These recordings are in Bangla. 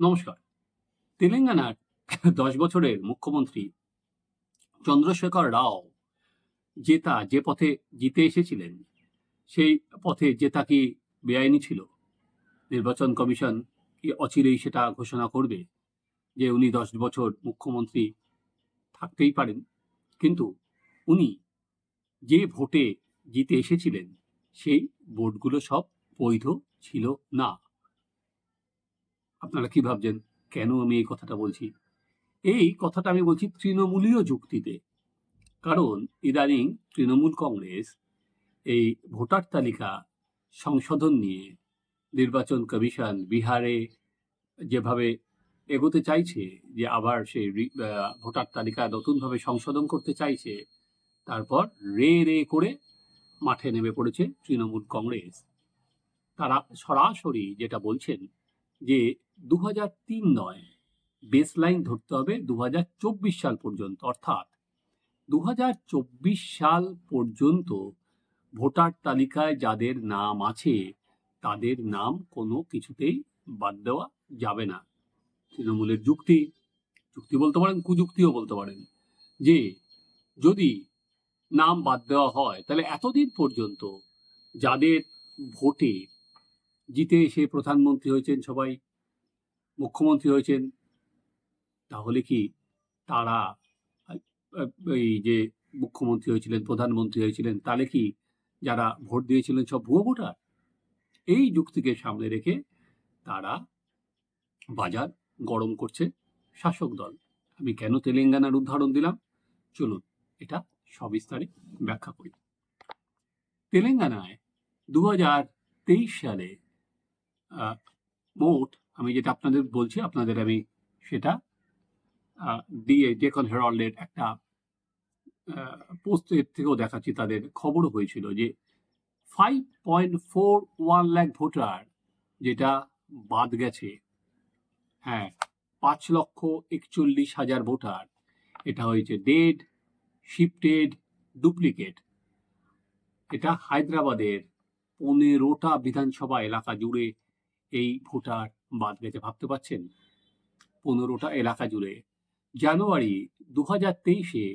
নমস্কার। তেলেঙ্গানার দশ বছরের মুখ্যমন্ত্রী চন্দ্রশেখর রাও জেতা যে পথে জিতে এসেছিলেন, সেই পথে জেতা কি বেআইনি ছিল? নির্বাচন কমিশন কি অচিরেই সেটা ঘোষণা করবে যে উনি দশ বছর মুখ্যমন্ত্রী থাকতেই পারেন? কিন্তু উনি যে ভোটে জিতে এসেছিলেন, সেই ভোটগুলো সব বৈধ ছিল না। আপনারা কি ভাবছেন? কেন আমি এই কথাটা বলছি? এই কথাটা আমি বলছি তৃণমূলীয় যুক্তিতে। কারণ ইদানিং তৃণমূল কংগ্রেস এই ভোটার তালিকা সংশোধন নিয়ে নির্বাচন কমিশন বিহারে যেভাবে এগোতে চাইছে, যে আবার সেই ভোটার তালিকা নতুনভাবে সংশোধন করতে চাইছে, তারপর রে রে করে মাঠে নেমে পড়েছে তৃণমূল কংগ্রেস। তারা সরাসরি যেটা বলছেন যে দু নয় বেস লাইন ধরতে হবে দু হাজার চব্বিশ সাল পর্যন্ত। অর্থাৎ দু হাজার চব্বিশ সাল পর্যন্ত ভোটার তালিকায় যাদের নাম আছে, তাদের নাম কোনো কিছুতেই বাদ দেওয়া যাবে না। তৃণমূলের যুক্তি যুক্তি বলতে পারেন, কুযুক্তিও বলতে পারেন, যে যদি নাম বাদ দেওয়া হয়, তাহলে এতদিন পর্যন্ত যাদের ভোটে জিতে এসে প্রধানমন্ত্রী হয়েছেন সবাই মুখ্যমন্ত্রী হয়েছেন, তাহলে কি তারা, এই যে মুখ্যমন্ত্রী হয়েছিলেন, প্রধানমন্ত্রী হয়েছিলেন, তাহলে কি যারা ভোট দিয়েছিলেন সব ভুয়ো ভোটার? এই যুক্তিকে সামনে রেখে তারা বাজার গরম করছে শাসক দল। আমি কেন তেলেঙ্গানার উদাহরণ দিলাম? চলুন, এটা সবিস্তারে ব্যাখ্যা করি। তেলেঙ্গানায় দু হাজার তেইশ সালে মোট আমি যেটা আপনাদের বলছি, আপনাদের আমি সেটা দিয়ে ডেকন হেরাল্ডের একটা পোস্টের থেকেও দেখাচ্ছি, তাদের খবরও হয়েছিল যে five point four one lakh voter যেটা বাদ গেছে হ্যাঁ পাঁচ লক্ষ একচল্লিশ হাজার ভোটার, এটা হয়েছে ডেড শিফটেড ডুপ্লিকেট এটা হায়দ্রাবাদের পনেরোটা বিধানসভা এলাকা জুড়ে এই ভোটার বাদ গেছে ভাবতে পারছেন? পনেরোটা এলাকা জুড়ে জানুয়ারি দু হাজার তেইশে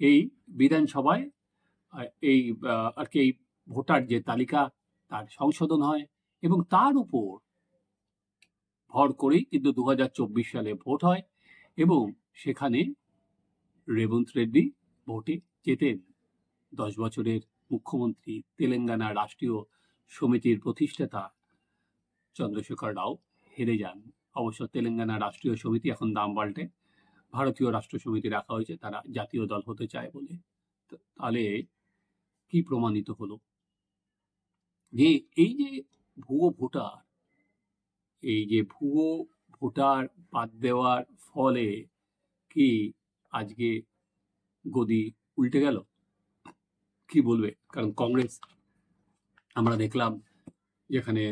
এই বিধানসভায় এই আর কি এই ভোটার যে তালিকা তার সংশোধন হয় এবং তার উপর ভর করেই কিন্তু দু হাজার চব্বিশ সালে ভোট হয় এবং সেখানে রেবন্ত রেড্ডি ভোটে জেতেন। দশ বছরের মুখ্যমন্ত্রী, তেলেঙ্গানা রাষ্ট্রীয় সমিতির প্রতিষ্ঠাতা চন্দ্রশেখর রাও। হেরে যান। অবশ্য তেলেঙ্গানা রাষ্ট্রীয় সমিতি এখন দাম পাল্টে। ভারতীয় রাষ্ট্র সমিতি রাখা হয়েছে, তারা জাতীয় দল হতে চায় বলে। তাহলে কি প্রমাণিত হলো? যে এই যে ভুয়ো ভোটার, এই যে ভুয়ো ভোটার বাদ দেওয়ার ফলে কি আজকে গদি উল্টে গেল? কি বলবে? কারণ কংগ্রেস, আমরা দেখলাম যেখানে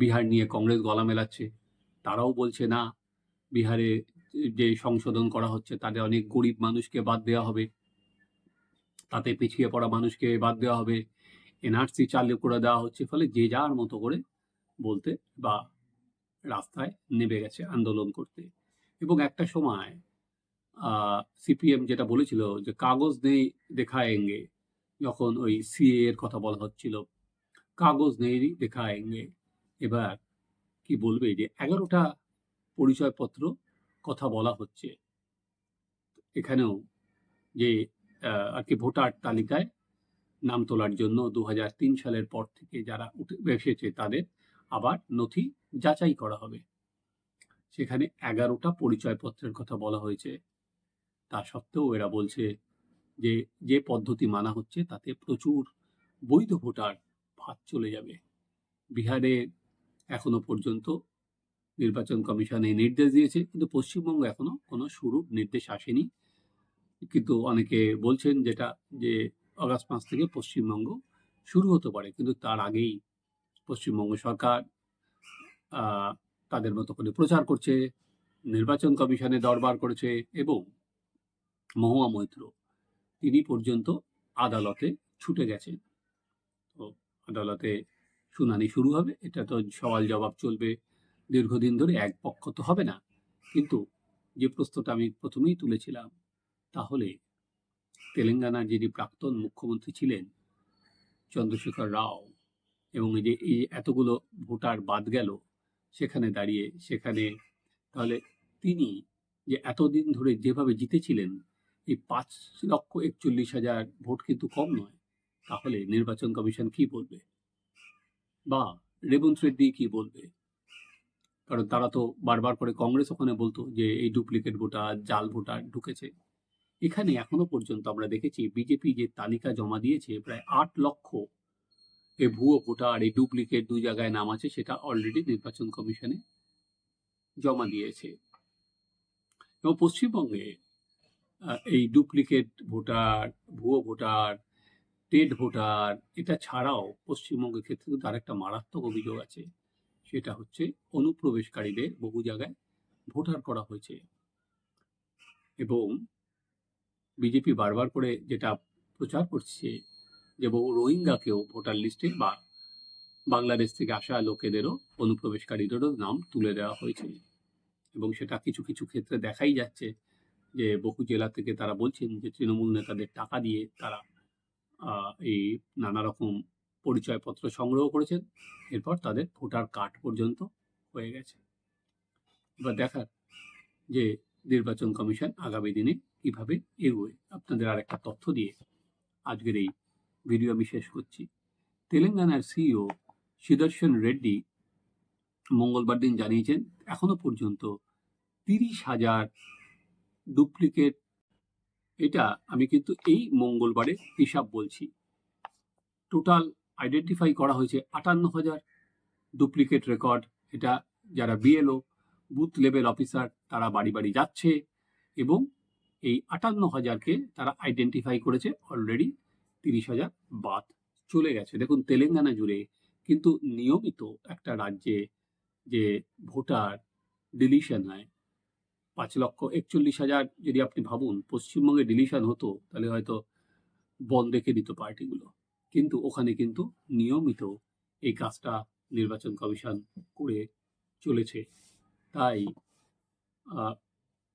বিহার নিয়ে কংগ্রেস গলা মেলাচ্ছে। তারাও বলছে, না, বিহারে যে সংশোধন করা হচ্ছে, তাতে অনেক গরিব মানুষকে বাদ দেওয়া হবে। তাতে পিছিয়ে পড়া মানুষকে বাদ দেওয়া হবে। এনআরসি চালু করে দেওয়া হচ্ছে। ফলে যে যার মতো করে বলতে বা রাস্তায় নেমে গেছে আন্দোলন করতে। এবং একটা সময় সিপিএম যেটা বলেছিল যে কাগজ নেই দেখায়েঙ্গে যখন ওই সিএ এর কথা বলা হচ্ছিল। কাগজ নেই দেখায়েঙ্গে এবার কি বলবে যে এগারোটা পরিচয়পত্র কথা বলা হচ্ছে। এখানেও যে আর কি ভোটার তালিকায় নাম তোলার জন্য দু সালের পর থেকে যারা উঠে, এসেছে তাদের আবার নথি যাচাই করা হবে। সেখানে এগারোটা পরিচয়পত্রের কথা বলা হয়েছে। তা সত্ত্বেও এরা বলছে যে যে পদ্ধতি মানা হচ্ছে তাতে প্রচুর বৈধ ভোটার ভাত চলে যাবে। বিহারে এখনও পর্যন্ত নির্বাচন কমিশন এই নির্দেশ দিয়েছে। কিন্তু পশ্চিমবঙ্গ এখনও কোনো শুরুর নির্দেশ আসেনি। কিন্তু অনেকে বলছেন যেটা, যে অগাস্ট মাস থেকে পশ্চিমবঙ্গ শুরু হতে পারে। কিন্তু তার আগেই পশ্চিমবঙ্গ সরকার তাদের মতো করে প্রচার করছে, নির্বাচন কমিশনে দরবার করেছে এবং মহুয়া মৈত্র, তিনি পর্যন্ত আদালতে ছুটে গেছেন। তো আদালতে শুনানি শুরু হবে, এটা তো সওয়াল জবাব চলবে দীর্ঘদিন ধরে, এক পক্ষ তো হবে না। কিন্তু যে প্রশ্নটা আমি প্রথমেই তুলেছিলাম, তাহলে তেলেঙ্গানার যিনি প্রাক্তন মুখ্যমন্ত্রী ছিলেন, চন্দ্রশেখর রাও, এবং এই যে, এই এতগুলো ভোটার বাদ গেল, সেখানে দাঁড়িয়ে, সেখানে তাহলে তিনি যে এতদিন ধরে যেভাবে জিতেছিলেন, এই পাঁচ লক্ষ একচল্লিশ হাজার ভোট কিন্তু কম নয়। তাহলে নির্বাচন কমিশন কি বলবে? বা রেবন্ত রেড্ডি কি বলবে? কারণ তারা তো বারবার করে কংগ্রেস ওখানে বলতো যে এই ডুপ্লিকেট ভোটার জাল ভোটার ঢুকেছে। এখানে এখনও পর্যন্ত আমরা দেখেছি বিজেপি যে তালিকা জমা দিয়েছে, প্রায় আট লক্ষ এ ভুয়ো ভোটার এই ডুপ্লিকেট দুই জায়গায় নাম আছে, সেটা অলরেডি নির্বাচন কমিশনে জমা দিয়েছে। এবং পশ্চিমবঙ্গে এই ডুপ্লিকেট ভোটার, ভুয়ো ভোটার টেট ভোটার, এটা ছাড়াও পশ্চিমবঙ্গের ক্ষেত্রে কিন্তু আরেকটা মারাত্মক অভিযোগ আছে। সেটা হচ্ছে অনুপ্রবেশকারীদের বহু জায়গায় ভোটার করা হয়েছে। এবং বিজেপি বারবার করে যেটা প্রচার করছে যে বহু রোহিঙ্গাকেও ভোটার লিস্টে বা বাংলাদেশ থেকে আসা লোকেদেরও অনুপ্রবেশকারীদেরও নাম তুলে দেওয়া হয়েছে। এবং সেটা কিছু কিছু ক্ষেত্রে দেখাই যাচ্ছে যে বহু জেলা থেকে তারা বলছেন যে তৃণমূল নেতাদের টাকা দিয়ে তারা এই নানা রকম পরিচয়পত্র সংগ্রহ করেছেন। এরপর তাদের ভোটার কার্ড পর্যন্ত হয়ে গেছে। এবার দেখার যে নির্বাচন কমিশন আগামী দিনে কীভাবে এগোয়। আপনাদের আর একটা তথ্য দিয়ে আজকের এই ভিডিও আমি শেষ করছি। তেলেঙ্গানার সিইও সুদর্শন রেড্ডি মঙ্গলবার দিন জানিয়েছেন, এখনও পর্যন্ত তিরিশ হাজার ডুপ্লিকেট এটা আমি কিন্তু এই মঙ্গলবারে হিসাব বলছি। টোটাল আইডেন্টিফাই করা হয়েছে আটান্ন হাজার ডুপ্লিকেট রেকর্ড এটা যারা বিএলও বুথ লেভেল অফিসার তারা বাড়ি বাড়ি যাচ্ছে এবং এই আটান্ন হাজারকে তারা আইডেন্টিফাই করেছে অলরেডি তিরিশ হাজার বাদ চলে গেছে। দেখুন, তেলেঙ্গানা জুড়ে কিন্তু নিয়মিত একটা রাজ্যে যে ভোটার ডিলিশন হয় পাঁচ লক্ষ একচল্লিশ হাজার যদি আপনি ভাবুন, পশ্চিমবঙ্গে ডিলিশন হতো, তাহলে হয়তো বন্ধ রেখে দিত পার্টিগুলো। কিন্তু ওখানে কিন্তু নিয়মিত এই কাজটা নির্বাচন কমিশন করে চলেছে। তাই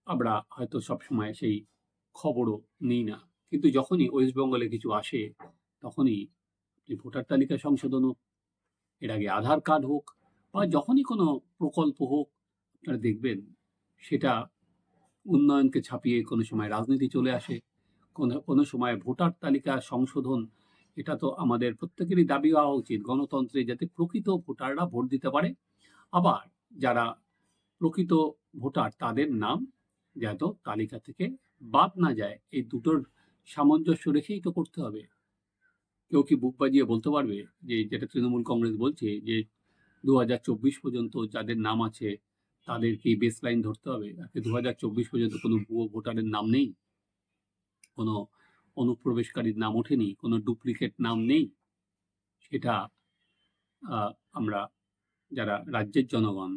আমরা হয়তো সবসময় সেই খবরও নিই না। কিন্তু যখনই ওয়েস্ট বেঙ্গলে কিছু আসে, তখনই ভোটার তালিকা সংশোধন হোক, এর আগে আধার কার্ড হোক, বা যখনই কোনো প্রকল্প হোক, আপনারা দেখবেন সেটা উন্নয়নকে ছাপিয়ে কোনো সময় রাজনীতি চলে আসে, কোনো কোনো সময় ভোটার তালিকা সংশোধন, এটা তো আমাদের প্রত্যেকেরই দাবি হওয়া উচিত। গণতন্ত্রে যাতে প্রকৃত ভোটাররা ভোট দিতে পারে, আবার যারা প্রকৃত ভোটার তাদের নাম যাতে তালিকা থেকে বাদ না যায়, এই দুটোর সামঞ্জস্য রেখেই তো করতে হবে। কেউ কি বুক বাজিয়ে বলতে পারবে যে, যেটা তৃণমূল কংগ্রেস বলছে যে, দু হাজার চব্বিশ পর্যন্ত যাদের নাম আছে তাদের কি বেস লাইন ধরতে হবে। দু হাজার চব্বিশ পর্যন্ত কোনো ভুয়ো ভোটারের নাম নেই কোনো অনুপ্রবেশকারীর নাম ওঠেনি কোনো ডুপ্লিকেট নাম নেই। সেটা আমরা যারা রাজ্যের জনগণ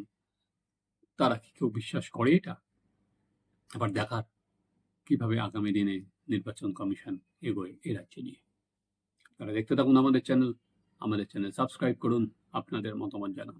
তারা কি কেউ বিশ্বাস করে এটা? আবার দেখার কীভাবে আগামী দিনে নির্বাচন কমিশন এগোয় এ রাজ্য নিয়ে। তারা দেখতে থাকুন আমাদের চ্যানেল আমাদের চ্যানেল সাবস্ক্রাইব করুন আপনাদের মতামত জানান।